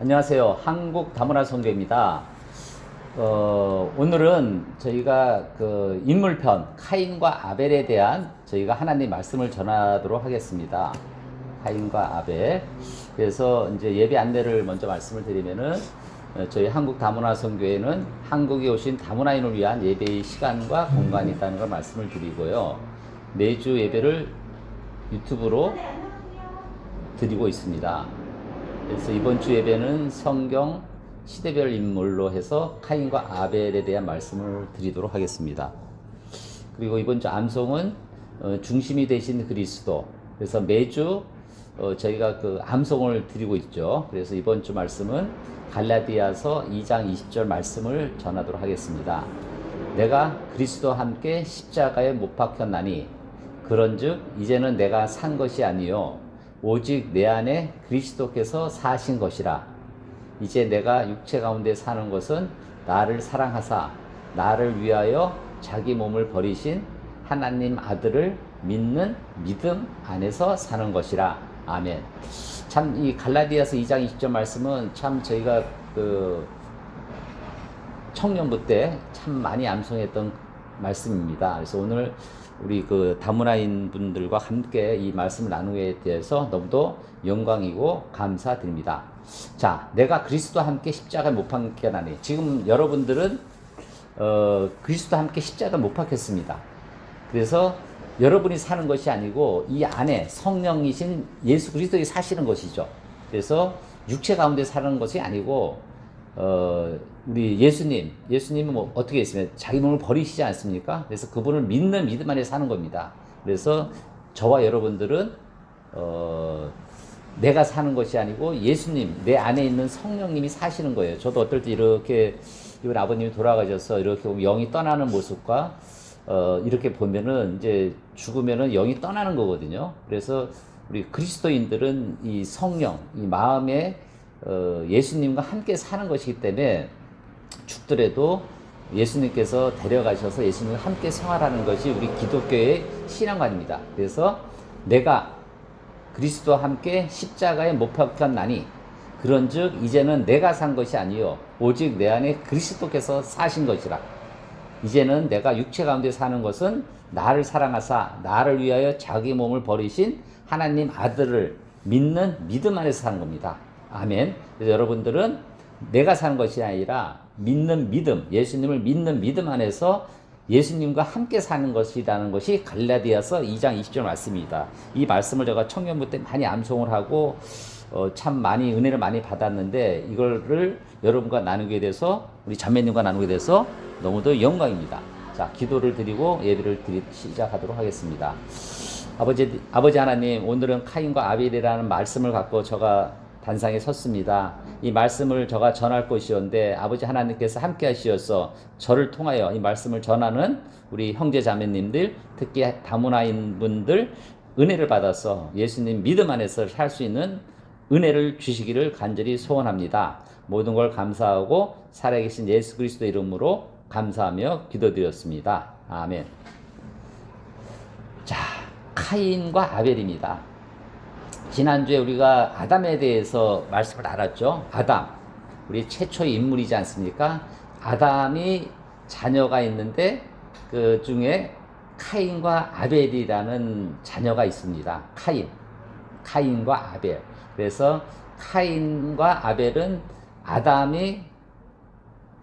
안녕하세요. 한국 다문화 선교입니다. 어, 오늘은 저희가 그 인물편 카인과 아벨에 대한 저희가 하나님 말씀을 전하도록 하겠습니다. 카인과 아벨. 그래서 이제 예배 안내를 먼저 말씀을 드리면은 어, 저희 한국 다문화 선교회는 한국에 오신 다문화인을 위한 예배의 시간과 공간이 있다는 걸 말씀을 드리고요. 매주 예배를 유튜브로 드리고 있습니다. 그래서 이번 주 예배는 성경 시대별 인물로 해서 카인과 아벨에 대한 말씀을 드리도록 하겠습니다. 그리고 이번 주 암송은 어, 중심이 되신 그리스도. 그래서 매주 어, 저희가 그 암송을 드리고 있죠. 그래서 이번 주 말씀은 갈라디아서 2장 20절 말씀을 전하도록 하겠습니다. 내가 그리스도와 함께 십자가에 못 박혔나니 그런즉 이제는 내가 산 것이 아니요 오직 내 안에 그리스도께서 사신 것이라. 이제 내가 육체 가운데 사는 것은 나를 사랑하사 나를 위하여 자기 몸을 버리신 하나님 아들을 믿는 믿음 안에서 사는 것이라. 아멘. 참 이 갈라디아서 2장 20절 말씀은 참 저희가 그 청년부 때 참 많이 암송했던 말씀입니다. 그래서 오늘 우리 그 다문화인 분들과 함께 이 말씀을 나누게 돼서 너무도 영광이고 감사드립니다. 자, 내가 그리스도와 함께 십자가에 못 박혀나니 지금 여러분들은 어, 그리스도와 함께 십자가 못 박혔습니다. 그래서 여러분이 사는 것이 아니고 이 안에 성령이신 예수 그리스도가 사시는 것이죠. 그래서 육체 가운데 사는 것이 아니고 어, 우리 예수님, 예수님은 뭐 어떻게 했으면 자기 몸을 버리시지 않습니까? 그래서 그분을 믿는 믿음 안에 사는 겁니다. 그래서 저와 여러분들은 어, 내가 사는 것이 아니고 예수님, 내 안에 있는 성령님이 사시는 거예요. 저도 어떨 때 이렇게 이번 아버님이 돌아가셔서 이렇게 영이 떠나는 모습과 어, 이렇게 보면은 이제 죽으면은 영이 떠나는 거거든요. 그래서 우리 그리스도인들은 이 성령, 이 마음에 어, 예수님과 함께 사는 것이기 때문에 죽더라도 예수님께서 데려가셔서 예수님과 함께 생활하는 것이 우리 기독교의 신앙관입니다. 그래서 내가 그리스도와 함께 십자가에 못 박혔나니 그런즉 이제는 내가 산 것이 아니요 오직 내 안에 그리스도께서 사신 것이라. 이제는 내가 육체 가운데 사는 것은 나를 사랑하사 나를 위하여 자기 몸을 버리신 하나님 아들을 믿는 믿음 안에서 사는 겁니다. 아멘. 그래서 여러분들은 내가 사는 것이 아니라 믿는 믿음, 예수님을 믿는 믿음 안에서 예수님과 함께 사는 것이라는 것이 갈라디아서 2장 20절 말씀입니다. 이 말씀을 제가 청년부 때 많이 암송을 하고 어, 참 많이 은혜를 많이 받았는데 이거를 여러분과 나누게 돼서 우리 자매님과 나누게 돼서 너무도 영광입니다. 자, 기도를 드리고 예배를 드리, 시작하도록 하겠습니다. 아버지, 아버지 하나님, 오늘은 카인과 아벨이라는 말씀을 갖고 저가 단상에 섰습니다. 이 말씀을 저가 전할 것이었는데 아버지 하나님께서 함께 하시어서 저를 통하여 이 말씀을 전하는 우리 형제 자매님들, 특히 다문화인 분들 은혜를 받아서 예수님 믿음 안에서 살 수 있는 은혜를 주시기를 간절히 소원합니다. 모든 걸 감사하고 살아계신 예수 그리스도 이름으로 감사하며 기도드렸습니다. 아멘. 자, 카인과 아벨입니다. 지난주에 우리가 아담에 대해서 말씀을 알았죠. 아담. 우리 최초의 인물이지 않습니까? 아담이 자녀가 있는데 그 중에 카인과 아벨이라는 자녀가 있습니다. 카인. 카인과 아벨. 그래서 카인과 아벨은 아담이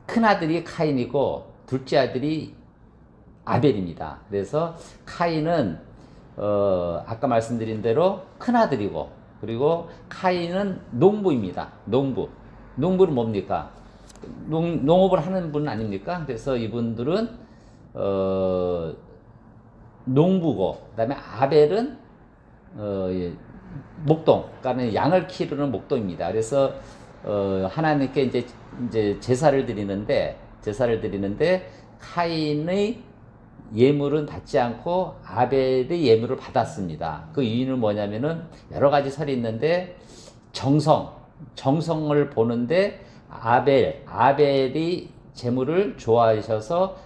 큰 아들이 카인이고 둘째 아들이 아벨입니다. 그래서 카인은 어, 아까 말씀드린 대로 큰 아들이고 그리고 카인은 농부입니다. 농부. 농부는 뭡니까? 농, 농업을 하는 분 아닙니까? 그래서 이분들은 어, 농부고 그다음에 아벨은 어, 예, 목동, 그러니까 양을 키우는 목동입니다. 그래서 어, 하나님께 이제 이제 제사를 드리는데 제사를 드리는데 카인의 예물은 받지 않고 아벨의 예물을 받았습니다. 그 이유는 뭐냐면은 여러 가지 설이 있는데 정성, 정성을 보는데 아벨, 아벨이 재물을 좋아하셔서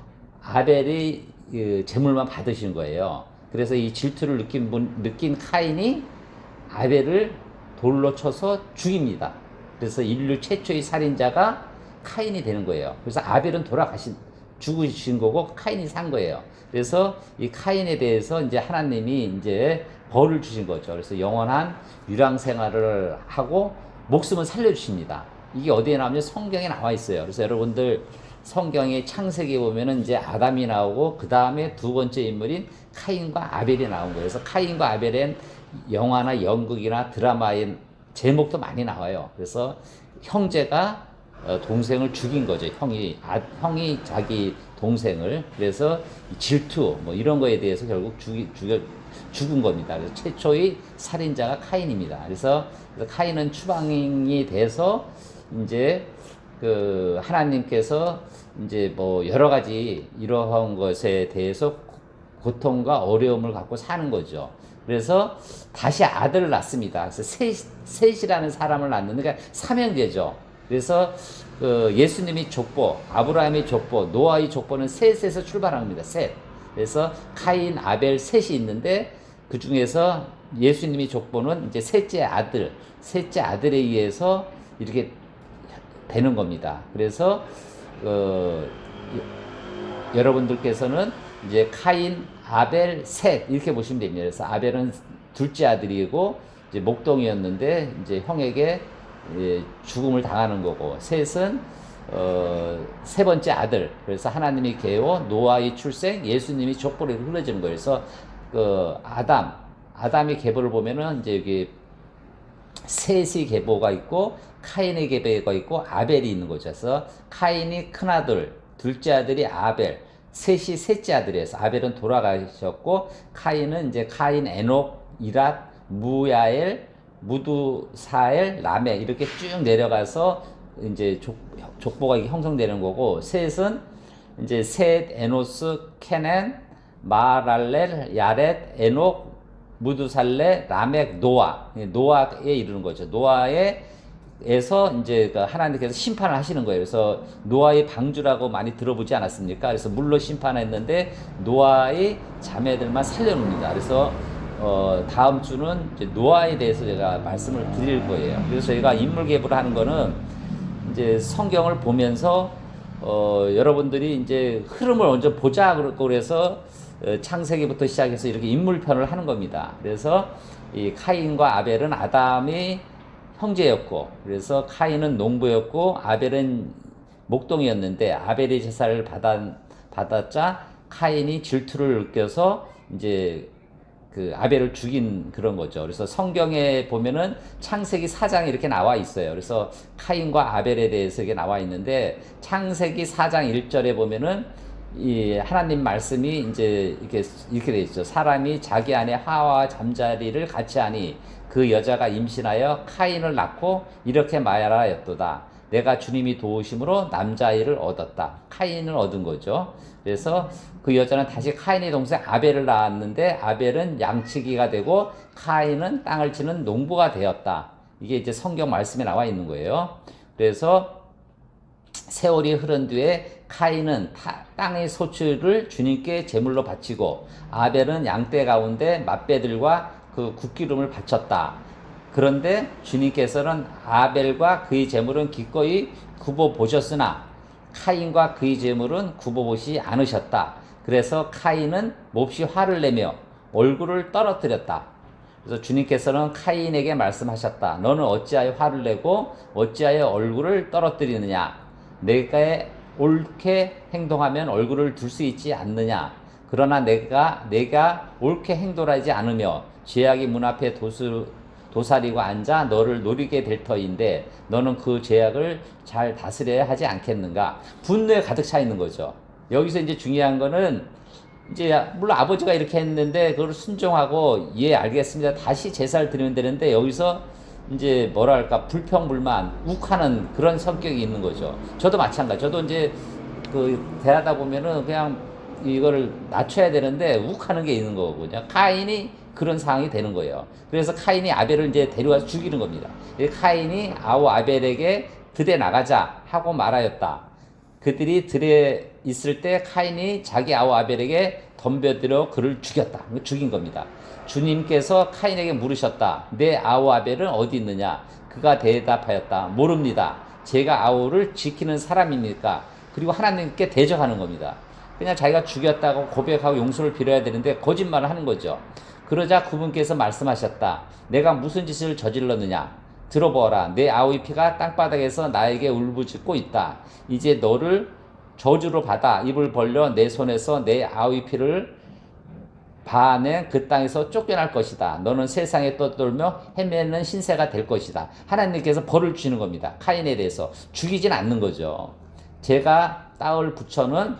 아벨이 그 재물만 받으신 거예요. 그래서 이 질투를 느낀 분, 느낀 카인이 아벨을 돌로 쳐서 죽입니다. 그래서 인류 최초의 살인자가 카인이 되는 거예요. 그래서 아벨은 돌아가신 죽으신 거고 카인이 산 거예요. 그래서 이 카인에 대해서 이제 하나님이 이제 벌을 주신 거죠. 그래서 영원한 유랑 생활을 하고 목숨을 살려 주십니다. 이게 어디에 나오면 성경에 나와 있어요. 그래서 여러분들 성경의 창세기 보면은 이제 아담이 나오고 그 다음에 두 번째 인물인 카인과 아벨이 나온 거예요. 그래서 카인과 아벨은 영화나 연극이나 드라마의 제목도 많이 나와요. 그래서 형제가 어, 동생을 죽인 거죠. 형이 아, 형이 자기 동생을 그래서 질투 뭐 이런 거에 대해서 결국 죽이 죽여 죽은 겁니다. 그래서 최초의 살인자가 카인입니다. 그래서, 그래서 카인은 추방이 돼서 이제 그 하나님께서 이제 뭐 여러 가지 이러한 것에 대해서 고통과 어려움을 갖고 사는 거죠. 그래서 다시 아들을 낳습니다. 그래서 셋, 셋이라는 사람을 낳는 그러니까 사명제죠. 그래서 그 예수님이 족보, 아브라함의 족보, 노아의 족보는 셋에서 출발합니다. 셋. 그래서 카인, 아벨 셋이 있는데 그 중에서 예수님이 족보는 이제 셋째 아들, 셋째 아들에 의해서 이렇게 되는 겁니다. 그래서 어, 여러분들께서는 이제 카인, 아벨, 셋 이렇게 보시면 됩니다. 그래서 아벨은 둘째 아들이고 이제 목동이었는데 이제 형에게 예, 죽음을 당하는 거고 셋은 어, 세 번째 아들 그래서 하나님이 계호 노아의 출생 예수님이 흘러지는 거예요. 그래서 그 아담 아담의 계보를 보면은 이제 여기 셋의 계보가 있고 카인의 계보가 있고 아벨이 있는 거죠. 그래서 카인이 큰 아들, 둘째 아들이 아벨, 셋이 셋째 아들이어서 아벨은 돌아가셨고 카인은 이제 카인, 에녹, 이랏, 무야엘, 무두 사엘, 라메 이렇게 쭉 내려가서 이제 족, 족보가 형성되는 거고 셋은 이제 셋, 에노스, 케넨, 마랄렐, 야렛, 에녹, 무두살레, 라멕, 노아. 노아에 이르는 거죠. 노아에 에서 이제 그 하나님께서 심판을 하시는 거예요. 그래서 노아의 방주라고 많이 들어보지 않았습니까? 그래서 물로 심판했는데 노아의 자매들만 살려놓습니다. 그래서 어 다음 주는 이제 노아에 대해서 제가 말씀을 드릴 거예요. 그래서 저희가 인물 계부를 하는 거는 이제 성경을 보면서 어 여러분들이 이제 흐름을 먼저 보자 그래서 어, 창세기부터 시작해서 이렇게 인물편을 하는 겁니다. 그래서 이 카인과 아벨은 아담이 형제였고, 그래서 카인은 농부였고, 아벨은 목동이었는데, 아벨의 제사를 받아, 받았자, 카인이 질투를 느껴서 이제 그 아벨을 죽인 그런 거죠. 그래서 성경에 보면은 창세기 4장에 이렇게 나와 있어요. 그래서 카인과 아벨에 대해서 이게 나와 있는데 창세기 4장 1절에 보면은 이 하나님 말씀이 이제 이렇게 이렇게 돼 있죠. 사람이 자기 안에 하와 잠자리를 같이 하니 그 여자가 임신하여 카인을 낳고 이렇게 말하였도다. 내가 주님이 도우심으로 남자아이를 얻었다. 카인을 얻은 거죠. 그래서 그 여자는 다시 카인의 동생 아벨을 낳았는데 아벨은 양치기가 되고 카인은 땅을 치는 농부가 되었다. 이게 이제 성경 말씀에 나와 있는 거예요. 그래서 세월이 흐른 뒤에 카인은 타, 땅의 소출을 주님께 제물로 바치고 아벨은 양떼 가운데 맛배들과 그 국기름을 바쳤다. 그런데 주님께서는 아벨과 그의 제물은 기꺼이 굽어 보셨으나 카인과 그의 제물은 굽어 보시 않으셨다. 그래서 카인은 몹시 화를 내며 얼굴을 떨어뜨렸다. 그래서 주님께서는 카인에게 말씀하셨다. 너는 어찌하여 화를 내고 어찌하여 얼굴을 떨어뜨리느냐? 내가 옳게 행동하면 얼굴을 둘 수 있지 않느냐? 그러나 내가 내가 옳게 행동하지 않으며 죄악의 문 앞에 도수, 도사리고 앉아 너를 노리게 될 터인데 너는 그 죄악을 잘 다스려야 하지 않겠는가? 분노에 가득 차 있는 거죠. 여기서 이제 중요한 거는 이제 물론 아버지가 이렇게 했는데 그걸 순종하고 예 알겠습니다. 다시 제사를 드리면 되는데 여기서 이제 뭐랄까 불평불만 욱하는 그런 성격이 있는 거죠. 저도 마찬가지. 저도 이제 그 대하다 보면은 그냥 이거를 낮춰야 되는데 욱하는 게 있는 거거든요. 카인이 그런 상황이 되는 거예요. 그래서 카인이 아벨을 이제 데려와서 죽이는 겁니다. 카인이 아우 아벨에게 드대 나가자 하고 말하였다. 그들이 들에 있을 때 카인이 자기 아우 아벨에게 덤벼들어 그를 죽였다. 죽인 겁니다. 주님께서 카인에게 물으셨다. 내 아우 아벨은 어디 있느냐? 그가 대답하였다. 모릅니다. 제가 아우를 지키는 사람입니까? 그리고 하나님께 대적하는 겁니다. 그냥 자기가 죽였다고 고백하고 용서를 빌어야 되는데 거짓말을 하는 거죠. 그러자 그분께서 말씀하셨다. 내가 무슨 짓을 저질렀느냐? 들어보아라. 내 아우의 피가 땅바닥에서 나에게 울부짖고 있다. 이제 너를 저주로 받아 입을 벌려 내 손에서 내 아우의 피를 반에 그 땅에서 쫓겨날 것이다. 너는 세상에 떠돌며 헤매는 신세가 될 것이다. 하나님께서 벌을 주시는 겁니다. 카인에 대해서 죽이진 않는 거죠. 제가 땅을 붙여는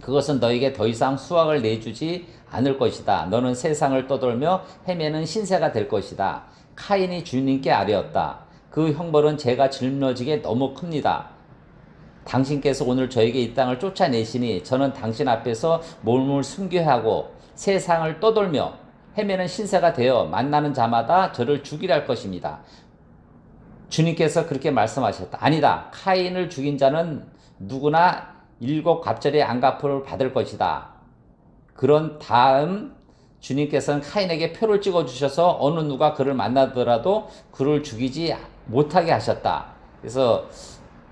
그것은 너에게 더 이상 수확을 내주지 않을 것이다. 너는 세상을 떠돌며 헤매는 신세가 될 것이다. 카인이 주님께 아뢰었다. 그 형벌은 제가 짊어지게 너무 큽니다. 당신께서 오늘 저에게 이 땅을 쫓아내시니 저는 당신 앞에서 몸을 숨겨야 하고 세상을 떠돌며 헤매는 신세가 되어 만나는 자마다 저를 죽이려 할 것입니다. 주님께서 그렇게 말씀하셨다. 아니다. 카인을 죽인 자는 누구나 일곱 갑절의 안가풀을 받을 것이다. 그런 다음 주님께서는 카인에게 표를 찍어 주셔서 어느 누가 그를 만나더라도 그를 죽이지 못하게 하셨다. 그래서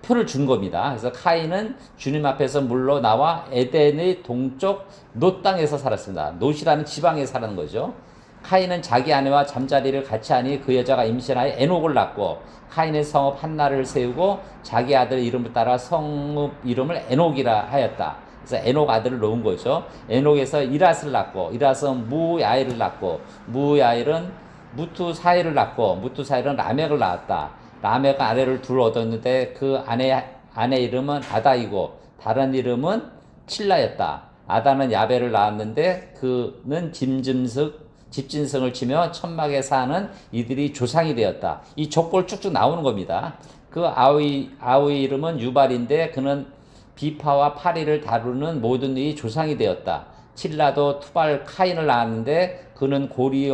표를 준 겁니다. 그래서 카인은 주님 앞에서 물러 나와 에덴의 동쪽 노 땅에서 살았습니다. 노시라는 지방에 사는 거죠. 카인은 자기 아내와 잠자리를 같이 하니 그 여자가 임신하여 에녹을 낳고 카인의 성읍 한나를 세우고 자기 아들 이름을 따라 성읍 이름을 에녹이라 하였다. 그래서 에녹 아들을 놓은 거죠. 에녹에서 이랏을 낳고 이랏은 무야일을 낳고 무야일은 무투사일을 낳고 무투사일은 라멕을 낳았다. 라멕은 아내를 둘 얻었는데 그 아내 아내 이름은 아다이고 다른 이름은 칠라였다. 아다는 야벨을 낳았는데 그는 짐짐승 집진성을 치며 천막에 사는 이들이 조상이 되었다. 이 족볼 쭉쭉 나오는 겁니다. 그 아우이 아우의 이름은 유발인데 그는 비파와 파리를 다루는 모든 이 조상이 되었다. 칠라도 투발 카인을 낳았는데 그는 고리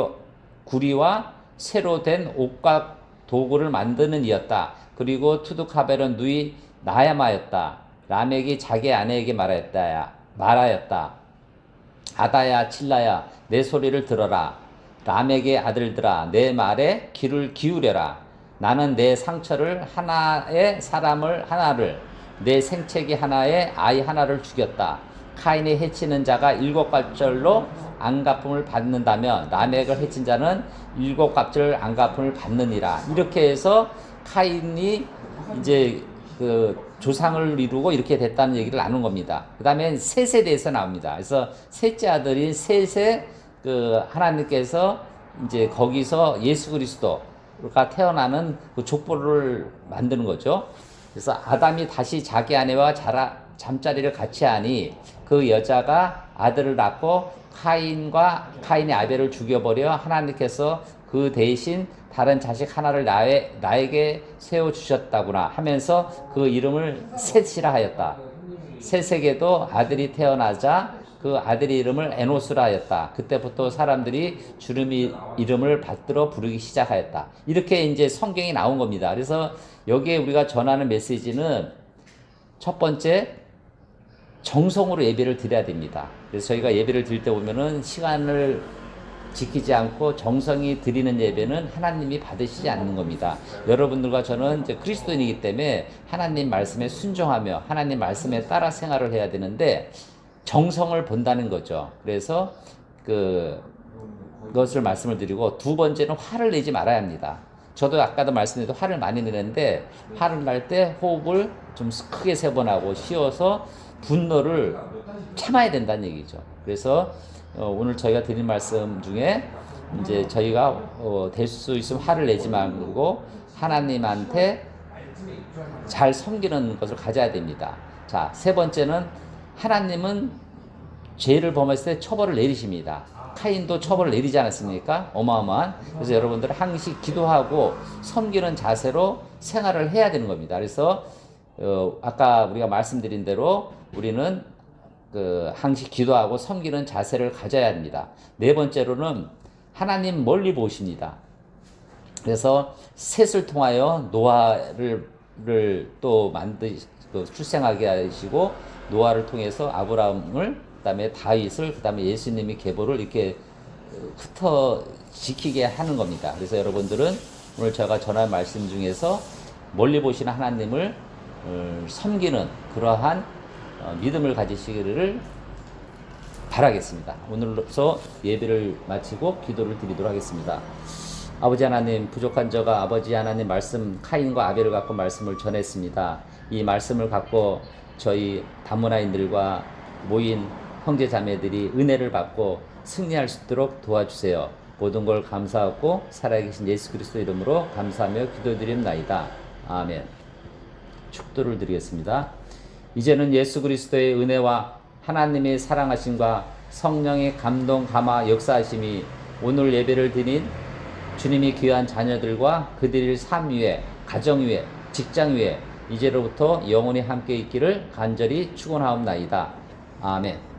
구리와 새로 된 옷과 도구를 만드는 이였다. 그리고 투두카벨은 누이 나야마였다. 라멕이 자기 아내에게 말하였다. 말하였다. 아다야 칠라야 내 소리를 들어라. 라멕의 아들들아 내 말에 귀를 기울여라. 나는 내 상처를 하나의 사람을 하나를 내 생채기 하나에 아이 하나를 죽였다. 카인이 해치는 자가 일곱 갑절로 안갚음을 받는다면 라멕을 해친 자는 일곱 갑절 안갚음을 받느니라. 이렇게 해서 카인이 이제 그 조상을 이루고 이렇게 됐다는 얘기를 나눈 겁니다. 그 다음에 셋에 대해서 나옵니다. 그래서 셋째 아들인 셋에 그 하나님께서 이제 거기서 예수 그리스도가 태어나는 그 족보를 만드는 거죠. 그래서 아담이 다시 자기 아내와 자라, 잠자리를 같이 하니 그 여자가 아들을 낳고 카인과 카인의 아벨을 죽여버려 하나님께서 그 대신 다른 자식 하나를 나에, 나에게 세워 주셨다구나 하면서 그 이름을 셋이라 하였다. 셋에게도 아들이 태어나자 그 아들의 이름을 에노스라 하였다. 그때부터 사람들이 주름이 이름을 받들어 부르기 시작하였다. 이렇게 이제 성경이 나온 겁니다. 그래서 여기에 우리가 전하는 메시지는 첫 번째 정성으로 예배를 드려야 됩니다. 그래서 저희가 예배를 드릴 때 보면은 시간을 지키지 않고 정성이 드리는 예배는 하나님이 받으시지 않는 겁니다. 여러분들과 저는 이제 그리스도인이기 때문에 하나님 말씀에 순종하며 하나님 말씀에 따라 생활을 해야 되는데 정성을 본다는 거죠. 그래서 그 것을 말씀을 드리고 두 번째는 화를 내지 말아야 합니다. 저도 아까도 말씀드린 화를 많이 내는데 화를 날 때 호흡을 좀 크게 세 번 하고 쉬어서 분노를 참아야 된다는 얘기죠. 그래서 어, 오늘 저희가 드린 말씀 중에 이제 저희가 어, 될수 있으면 화를 내지 말고 하나님한테 잘 섬기는 것을 가져야 됩니다. 자, 세 번째는 하나님은 죄를 범했을 때 처벌을 내리십니다. 카인도 처벌을 내리지 않았습니까? 어마어마한. 그래서 여러분들 항시 기도하고 섬기는 자세로 생활을 해야 되는 겁니다. 그래서 어, 아까 우리가 말씀드린 대로 우리는 그 항시 기도하고 섬기는 자세를 가져야 합니다. 네 번째로는 하나님 멀리 보십니다. 그래서 셋을 통하여 노아를 또 만드 그 출생하게 하시고 노아를 통해서 아브라함을 그다음에 다윗을 그다음에 예수님이 계보를 이렇게 흩어 지키게 하는 겁니다. 그래서 여러분들은 오늘 제가 전한 말씀 중에서 멀리 보시는 하나님을 어, 섬기는 그러한 어, 믿음을 가지시기를 바라겠습니다. 오늘로서 예배를 마치고 기도를 드리도록 하겠습니다. 아버지 하나님 부족한 저가 아버지 하나님 말씀 카인과 아벨을 갖고 말씀을 전했습니다. 이 말씀을 갖고 저희 다문화인들과 모인 형제 자매들이 은혜를 받고 승리할 수 있도록 도와주세요. 모든 걸 감사하고 살아계신 예수 그리스도 이름으로 감사하며 기도드립나이다. 아멘. 축도를 드리겠습니다. 이제는 예수 그리스도의 은혜와 하나님의 사랑하심과 성령의 감동 감화 역사하심이 오늘 예배를 드린 주님이 귀한 자녀들과 그들의 삶 위에 가정 위에 직장 위에 이제로부터 영원히 함께 있기를 간절히 축원하옵나이다. 아멘.